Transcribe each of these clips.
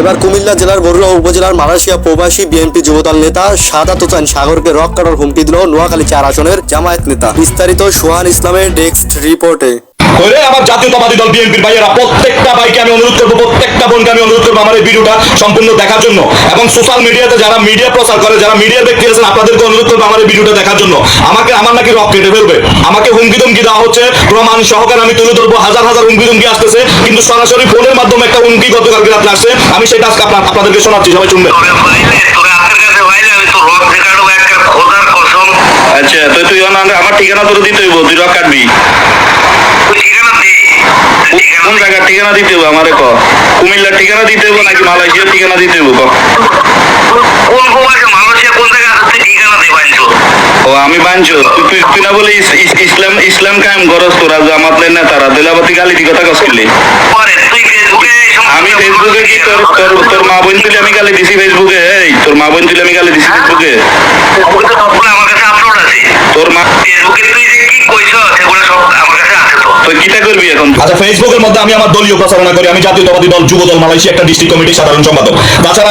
এবার কুমিল্লা জেলার বরুড়া উপজেলার মালয়েশিয়া প্রবাসী বিএনপি যুবদল নেতা সাদাত হোসেন সাগরকে রক কাটার হুমকি দিল নোয়াখালী চার আসনের জামায়াত নেতা। বিস্তারিত সোহান ইসলামের ডেস্ক রিপোর্টে। আমার জাতীয়তাবাদী দল বিএনপির ভাইয়েরা প্রত্যেকটা ভাইকে আমি অনুরোধ করব প্রত্যেকটা বোনকে আমি অনুরোধ করব আমার এই ভিডিওটা সম্পূর্ণ দেখার জন্য। এবং সোশ্যাল মিডিয়াতে যারা মিডিয়া প্রচার করে যারা মিডিয়ার ব্যক্তি আছেন আপনাদেরকে অনুরোধ করব আমার এই ভিডিওটা দেখার জন্য। আমাকে আমার নাকি রক কেটে ফেলবে। আমাকে হুমকি ধমকি দেওয়া হচ্ছে প্রমাণ সহকারে আমি তুলে ধরবো হাজার হাজার হুমকি ধমকি আসতেছে কিন্তু সরাসরি ফোনের মাধ্যমে একটা হুমকি গতকালকে রাত্রে আসছে আমি সেটা আজকে আপনার- আপনাদেরকে শোনাচ্ছি সবাই শুনবেন আচ্ছা তো তুই আমার ঠিকানা তোর দিতে হইব তুই রক কাটবি তুই ঠিকানা দে তুই ঠিকানা কোন দে। জায়গার ঠিকানা দিতে হইব আমারে ক। কুমিল্লার ঠিকানা দিতে হইব নাকি মালয়েশিয়ার ঠিকানা দিতে হইব ক? কোন প্রবাসে মালয়েশিয়া কোন জায়গায় আছে ঠিকানা দে বাইছো ও আমি বাঞ্চো তুই তুই না বলে ইস- ইস- ইসলাম ইসলাম কায়েম গরজ তোরা জামাত নেতারা দিলাবাতি গালি দি কথা ফেসবুকে এই সমস্ত আমি ফেসবুকে কি তোর তোর তোর মা বোন তুলে আমি গালি দিছি ফেসবুকে? এই তোর মা বোন তুলে আমি গালি দিছি ফেসবুকে? তো সবগুলো আমার আচ্ছা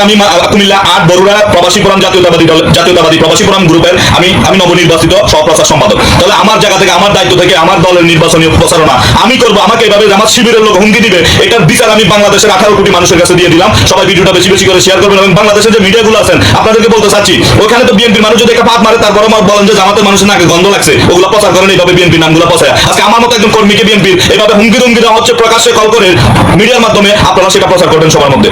আমি আমাকে এভাবে আমার শিবিরের লোক হুমকি দিবে, এটার বিচার আমি বাংলাদেশের আঠারো কোটি মানুষের কাছে দিয়ে দিলাম। সবাই ভিডিওটা বেশি বেশি করে শেয়ার করবেন এবং বাংলাদেশের যে মিডিয়াগুলো আছেন, আপনাদেরকে বলতে চাচ্ছি, ওখানে তো বিএনপির মানুষ যদি একটা মারে তারপরে বলেন যে মানুষের গন্ধ লাগছে, ওগুলো প্রচার করেন, এইভাবে বিএনপির নামগুলো পচায়। আজকে আমার মতো একজন কর্মীকে বিএনপির এভাবে হুমকি ধুমকি দেওয়া হচ্ছে প্রকাশ্যে কল করে মিডিয়ার মাধ্যমে আপনারা সেটা প্রচার করবেন সবার মধ্যে।